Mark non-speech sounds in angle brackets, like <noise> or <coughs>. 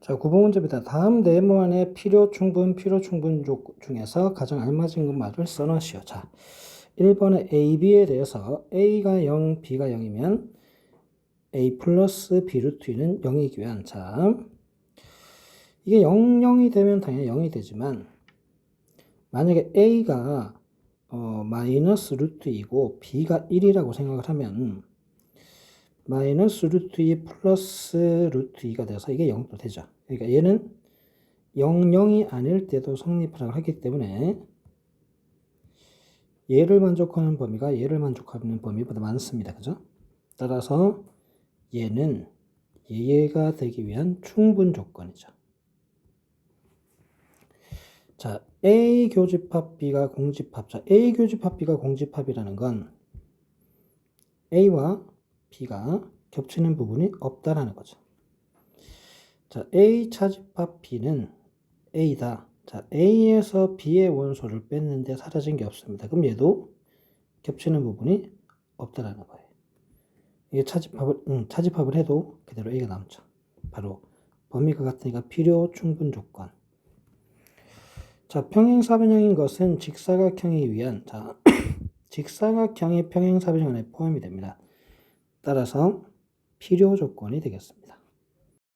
자, 9번 문제입니다. 다음 네모안의 필요 충분, 필요 충분족 중에서 가장 알맞은 것말을 써놓으시오. 자, 1번의 A, B에 대해서 A가 0, B가 0이면 A 플러스 B 루트 2는 0이기 위한 자, 이게 0, 0이 되면 당연히 0이 되지만 만약에 A가 어, 마이너스 루트 2고 B가 1이라고 생각을 하면 마이너스 루트 2 플러스 루트 2가 돼서 이게 0도 되죠. 그러니까 얘는 0, 0이 아닐 때도 성립을 하기 때문에 얘를 만족하는 범위가 얘를 만족하는 범위보다 많습니다. 그죠? 따라서 얘는 얘가 되기 위한 충분 조건이죠. 자, A 교집합 B가 공집합. 자, A 교집합 B가 공집합이라는 건 A와 B가 겹치는 부분이 없다라는 거죠. 자, A 차집합 B는 A다. 자, A에서 B의 원소를 뺐는데 사라진 게 없습니다. 그럼 얘도 겹치는 부분이 없다라는 거예요. 이게 차집합을, 음, 차집합을 해도 그대로 A가 남죠. 바로 범위가 같으니까 필요 충분 조건. 자, 평행사변형인 것은 직사각형에 위한, 자, <coughs> 직사각형이 평행사변형 안에 포함이 됩니다. 따라서 필요 조건이 되겠습니다.